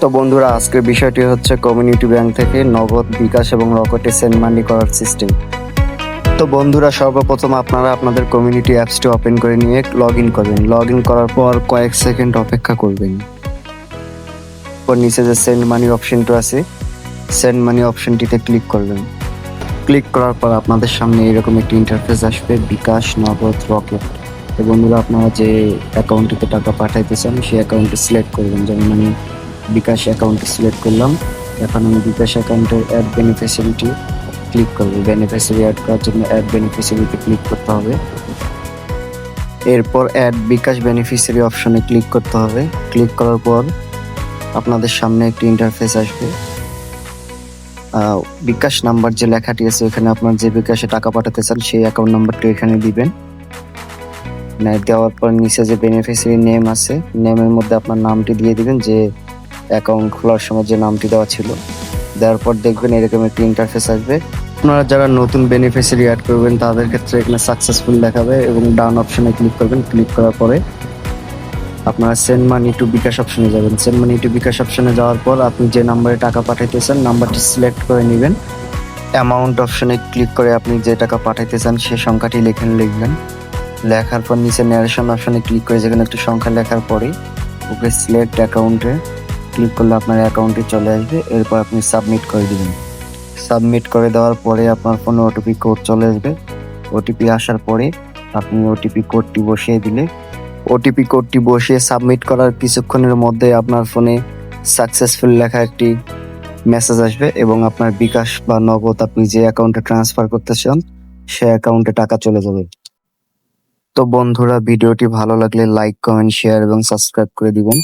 তো বন্ধুরা, আজকের বিষয়টি হচ্ছে কমিউনিটি ব্যাংক থেকে নগদ বিকাশ এবং রকেটে সেন্ড মানি করার সিস্টেম। তো বন্ধুরা, সর্বপ্রথম আপনারা আপনাদের কমিউনিটি অ্যাপসটি ওপেন করে নিয়ে লগ ইন করবেন। লগ ইন করার পর কয়েক সেকেন্ড অপেক্ষা করবেন। পর নিচে যে সেন্ড মানি অপশনটা আছে, সেন্ড মানি অপশনটিতে ক্লিক করবেন। ক্লিক করার পর আপনাদের সামনে এরকম একটি ইন্টারফেস আসবে, বিকাশ, নগদ, রকেট। তো বন্ধুরা, আপনারা যে অ্যাকাউন্টটিতে টাকা পাঠাইতে চান, সেই অ্যাকাউন্টে সিলেক্ট করবেন। যেমন আমি বিকাশ অ্যাকাউন্টে সিলেক্ট করলাম। এখন আমি বিকাশ অ্যাকাউন্টের অ্যাড বেনিফিসিয়ারিটি ক্লিক করব। বেনিফিসিয়ারি অ্যাড করার জন্য অ্যাড বেনিফিসিয়ারিতে ক্লিক করতে হবে। এরপর অ্যাড বিকাশ বেনিফিসিয়ারি অপশনে ক্লিক করতে হবে। ক্লিক করার পর আপনাদের সামনে একটি ইন্টারফেস আসবে। বিকাশ নাম্বার যে লেখাটি আছে এখানে আপনার যে বিকাশে টাকা পাঠাতে চান, সেই অ্যাকাউন্ট নাম্বারটি এখানে দিবেন। মানে দেওয়ার পর নিচে যে বেনিফিসিয়ারি নেম আছে নেমের মধ্যে আপনার নামটি দিয়ে দিবেন যে অ্যাকাউন্ট খোলার সময় যে নামটি দেওয়া ছিল। দেওয়ার পর দেখবেন এরকম একটি ইন্টারফেস আসবে। আপনারা যারা নতুন বেনিফিসিয়ারি অ্যাড করবেন, তাদের ক্ষেত্রে এখানে সাকসেসফুল দেখাবে এবং ডান অপশনে ক্লিক করবেন। ক্লিক করার পরে আপনারা সেন্ড মানি টু বিকাশ অপশনে যাবেন। সেন্ড মানি টু বিকাশ অপশনে যাওয়ার পর আপনি যে নাম্বারে টাকা পাঠাইতেছেন নাম্বারটি সিলেক্ট করে নেবেন। অ্যামাউন্ট অপশনে ক্লিক করে আপনি যে টাকা পাঠাইতে চান সেই সংখ্যাটি লেখেন লিখবেন। লেখার পর নিচে ন্যারেশন অপশনে ক্লিক করে যেখানে একটু সংখ্যা লেখার পরে ওকে সিলেক্ট অ্যাকাউন্টে ক্লিক করলে আপনার অ্যাকাউন্টে চলে আসবে, এরপর আপনি সাবমিট করে দিবেন। সাবমিট করে দেওয়ার পরে আপনার ফোনে ওটিপি কোড চলে আসবে। ওটিপি আসার পরে আপনি ওটিপি কোডটি বসিয়ে দিলে। ওটিপি কোডটি বসিয়ে সাবমিট করার কিছুক্ষণের মধ্যে আপনার ফোনে সাকসেসফুল লেখা একটি মেসেজ আসবে এবং আপনার বিকাশ বা নগদ আপনি যে অ্যাকাউন্টে ট্রান্সফার করতে চান, সে অ্যাকাউন্টে টাকা চলে যাবে। তো বন্ধুরা, ভিডিওটি ভালো লাগলে লাইক কমেন্ট শেয়ার এবং সাবস্ক্রাইব করে দিবেন।